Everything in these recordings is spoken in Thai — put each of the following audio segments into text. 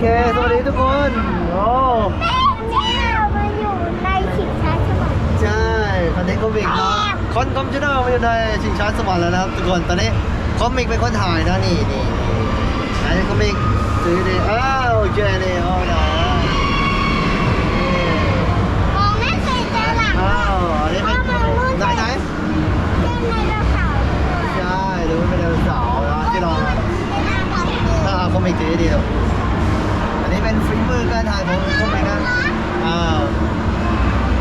เค สวัสดีทุกคน โอ้นี่เรามาอยู่ในชิงช้าสวรรค์ใช่คอนเทนต์คอมิกเนาะคอนคอมชูเนอร์มาอยู่ในชิงช้าสวรรค์แล้วนะครับทุกคนตอนนี้คอมิกเป็นคนถ่ายนะนี่นี่นี่ไหนคอมิกซื้อดิอ้าวเจนี่โอ้นะมองไม่เคยเจอหลังอ้าวอันนี้เป็นไหนไหนเล่นในกระเป๋าด้วยใช่ดูเป็นไดโนเสาร์นะที่เราเป็นหน้าตาดีถ้าเอาคอมิกถือดีครับอันนี้ เป็นฝีมือการถ่ายของคอมิกนอ้าว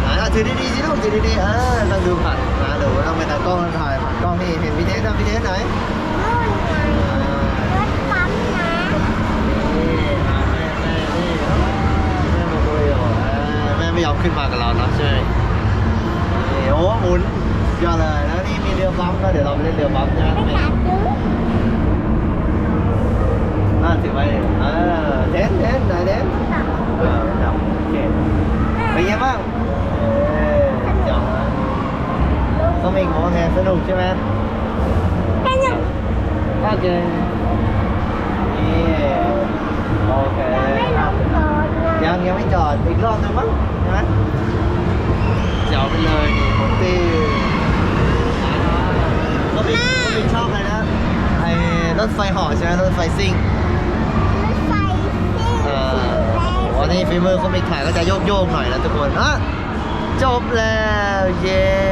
อ่าถือดีๆสิลูกถือดีๆเอ่าต้องดูผ่านนะเดี๋ยวต้องเป็นตากล้องถ่ายผ่านกล้องนี่เห็นพี่เทสนะพี่เทสไหนลูนไงอ่ารถปั๊มนะนี่แม่แม่นี่แม่มาดูอยู่อ่าแม่ไม่ยอมขึ้นมากับเราเนอะใช่นี่โอ้หมุนยอดเลยแล้วนี่มีเรือบัมก็เดี๋ยวเราไปเล่นเรือบัมป์ใช่ไปหาซื้อน่าถือไว้เออเทนเทนไหนเทนเออจับโอเคเป็นไงบ้างเออจับนะ ก็มีของไงสนุกใช่ไหมแค่ยังก็เจอนี่โอเคไม่ลงก่อนนะยังยังไม่จอดอีกรอบหนึงมั้งใช่ไหมเจ๋วไปเลยนี่ผมตีก็มีก็มีชอบอะไรนะไอ้รถไฟเหาะใช่ไหมรถไฟซิ่งรถไฟซิ่งเอสีอแดงวันนี้ฟีเมอร์เขามีถ่ายก็จะโยกโยกๆหน่อยนะทุกคนอะจบแล้วเย้